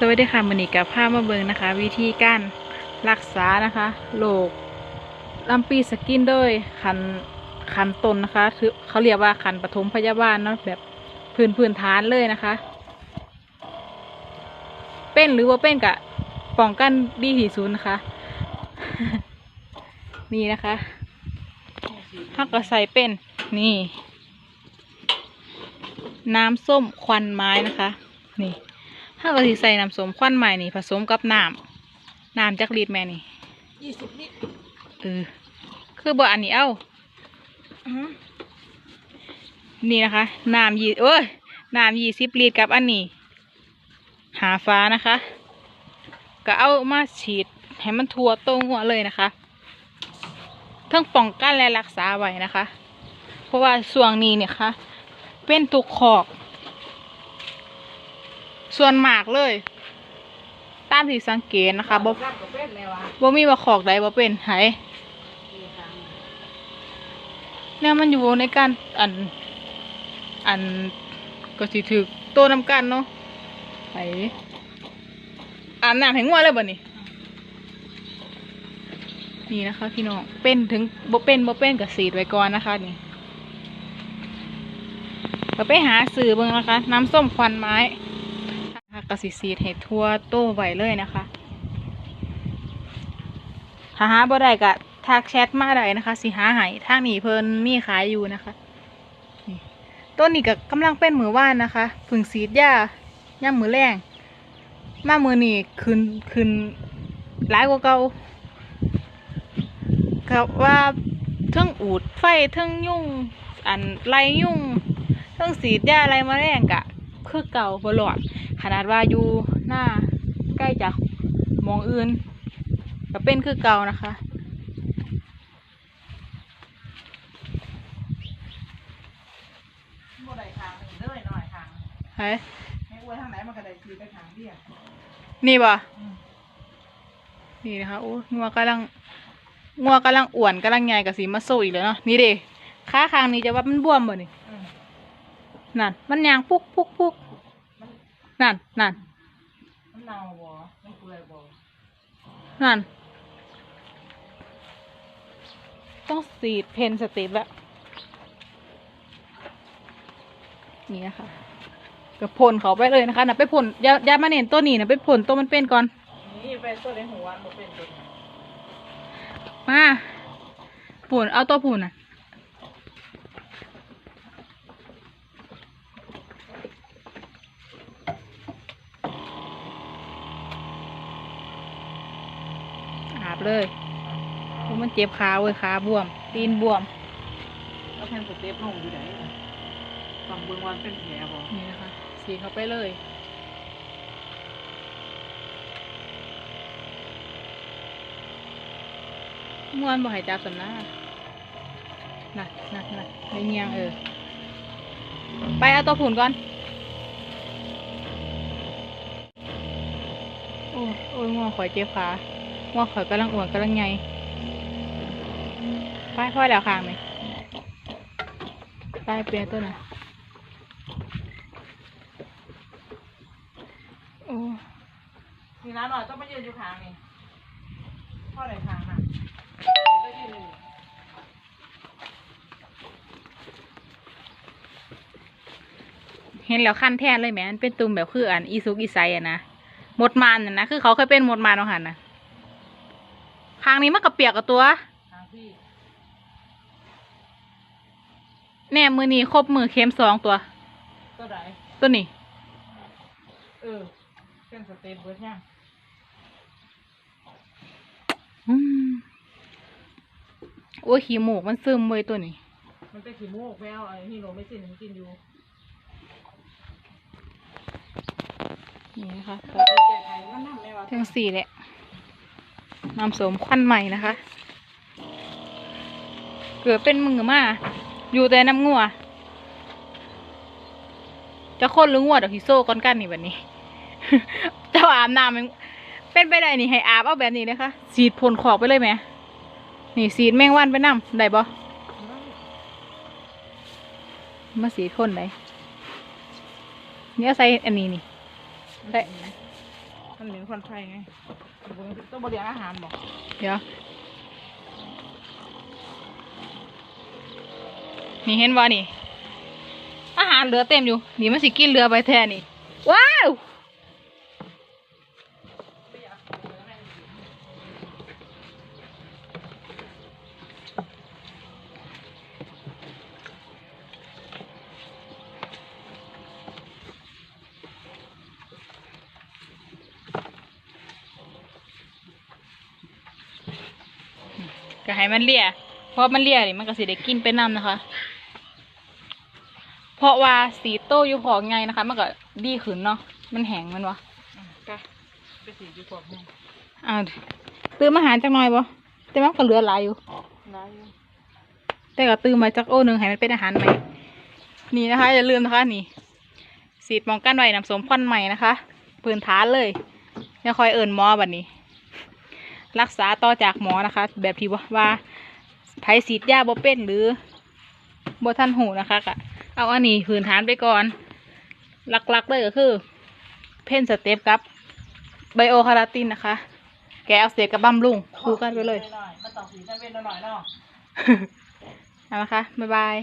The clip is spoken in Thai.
สวัสดีค่ะมันนี้กับผ้ามาเบิงนะคะ วิธีการรักษานะคะโรคลำปีสกินโดยคันคันตนนะคะคือเขาเรียกว่าคันปฐมพยาบาลเนาะแบบพื้นพื้นฐานเลยนะคะ เป็นหรือว่าเป็นกะป้องกันดีที่สุดนะคะ นี่นะคะถ้าก็ใส่เป็นนี่ น้ำส้มควันไม้นะคะ นี่ ถ้าเราสิใส่น้ำส้มควันใหม่นี่ผสมกับน้ำน้ำจักรีดแม่นี่ยี่สิบลิตรเออคือบ่อันนี้เอ้านี่นะคะน้ำยี่เอ้ยน้ำยี่สิบลิตรกับอันนี้ หาฟ้านะคะ ก็เอามาฉีดให้มันทั่วตรงหัวเลยนะคะทั้งป้องกันและรักษาไว้นะคะ เพราะว่าส่วงนี้เนี่ยค่ะเป็นตุกขอก ส่วนมากเลย ตามที่สังเกตนะคะบ่รับกับเป็นแล้วอะบ่มีว่าขอกใดบ่เป็นไหเนี่ยมันอยู่ในการอัน อันก็สิถือโตนำกันเนาะไหอาบน้ำให้งัวเลยบ่นี่นี่นะคะพี่น้องเป็นถึงบ่เป็นบ่เป็นก็สีดไว้ก่อนนะคะนี่ก็ไปหาซื้อเบิ่งนะคะ น้ำส้มควันไม้นะคะ ก็สิสีดให้ทั่วโต้ไว้เลยนะคะ ถ้าหาบ่ได้ก็ทักแชทมาได้นะคะ สิหาให้ทางนี้เพิ่นมีขายอยู่นะคะต้นนี้ก็กำลังเป็นมือว่านนะคะผึ่งสีดยาย่ามมือแรงมามือนี่ขึ้นขึ้นหลายกว่าเก่าก็ว่าเทั้งอูดไฟเทั้งยุ่ง อันไรยุ่งเทั้งสีดยาอะไรมาแรงกะ คือเก่าบลอด ขนาดว่าอยู่หน้าใกล้จากหมองอื่นก็เป็นคือเก่านะคะบ่ได้ทางนี่เลยหน่อยทางเฮ้ยให้อวยทางไหนมันก็ได้ทีไปทางเดียวนี่บ่อืมนี่นะคะโอ้งัวกำลังงัวกำลังอ้วนกำลังใหญ่กับสีมาโซอีกแล้วเนาะนี่เด้ขาข้างนี้จะว่ามันบวมบ่นี่อืมนั่นมันยางพุกพุกพุก นั่นนั่นมันเน่าบ่มันเปื่อยบ่นั่น ต้องสีดเพนสเต็ปละนี่นะคะก็พ่นเขาไปเลยนะคะน่ะไปพ่นอย่าอย่ามาเน้นตัวนี้นะไปพ่นตัวมันเป็นก่อน นี่ไปตัวในหัวบ่เป็นตัวมาผุนเอาตัวผุนอะ เลยโอ้มันเจ็บขาเว้ยขาบวม ตีนบวม แล้วแผ่นสเต็ปลงอยู่ไหนฝั่งเบื้องวันเป็นแผลบ่นี่นะคะ สีเข้าไปเลยมวนบ่ใหายจับสำนักน่ะน่ะน่ะในเงียงเออ ไปเอาตัวผุนก่อน โอ้โอ้ยงัวข่อยเจ็บขา งัวข่อยกำลังอ้วนกำลังใหญ่ไปพ่อยแล้วข้างนี่ไปเปลี่ยนตัวน่ะโอ้นี่นะหน่อยต้องมายืนอยู่ทางนี่พ่อได้ทางน่ะก็ยืนอยู่เห็นแล้วขั้นแทนเลยแหมมันเป็นตุ่มแบบคืออันอีซุกอีไซอะนะหมดมันน่ะนะคือเขาเคยเป็นหมดมันเอาหันนะคางนี้มันกระเปียกกับตัวทางที่แน่มือนี้ครบมือเข็มสองตัว ตัวไหนตัวนี้ เออเป็นสเต็ปเบิดยังอืมโอ้ยขี้หมูกมันซึมเว้ยตัวนี้ มันเป็นขี้มูกแมวไอ้ที่โนไม่สินมันกินอยู่นี่นะคะแต่แก้ไขมันนั่นแม่ว่าทั้งสี่แหละ น้ำสมควันใหม่นะคะ เกิดเป็นมือมาอยู่แต่น้ำงัวจะคนหรืองัวดี๋ยวฮิโซ่ก้อนกันนี่แบบนี้ เจ้าอาบน้ำมันเป็นไปได้นี่ให้อาบเอาแบบนี้นะคะสีดพ่นขอกไปเลยไหมนี่สีดแมงวันไปน้ำได้บ่มาสีดพ่นได้เนี่ยใส่อันนี้นี่ได้ มันเหมือนควันไฟไงต้องบริการอาหารบอกเดี๋ยว นี่เห็นว่านี่ อาหารเหลือเต็มอยู่ นี่มันสิกินเรือไปแทนนี่ ว้าว ก็ให้มันเลี่ยเพราะมันเลี่ยนี่มันก็สิได้กินไปนำนะคะ เพราะว่าสีโตอยู่ของไงนะคะ มันก็ดีขึ้นเนาะมันแห้งมันวะไปไปสีดีกว่าไงอ้าวตื่นมาหารจักหน่อยบ่แต่มันก็เหลือหลายอยู่ร้ายอยู่แต่ก็ตื่นมาจักโอ้หนึ่งให้มันเป็นอาหารใหม่นี่นะคะอย่าลืมนะคะนี่สีดป้องกันไว้น้ำสมควันใหม่นะคะปืนฐานเลยอย่าคอยเอิ่นหมอบัดนี้ รักษาต่อจากหมอนะคะ แบบที่ว่าว่าไผสีดยาบ่เป็นหรือบ่ทันหูนะคะก็เอาอันนี้พื้นฐานไปก่อน หลักๆเลยก็คือ เพนสเต็ปกับไบโอคาราตินนะคะ แกเอาเสียกับบำรุงคู่กันไปเลยหน่อยๆมันต้องสีกันเว้นหน่อยๆเนาะเอาละคะบ๊ายบาย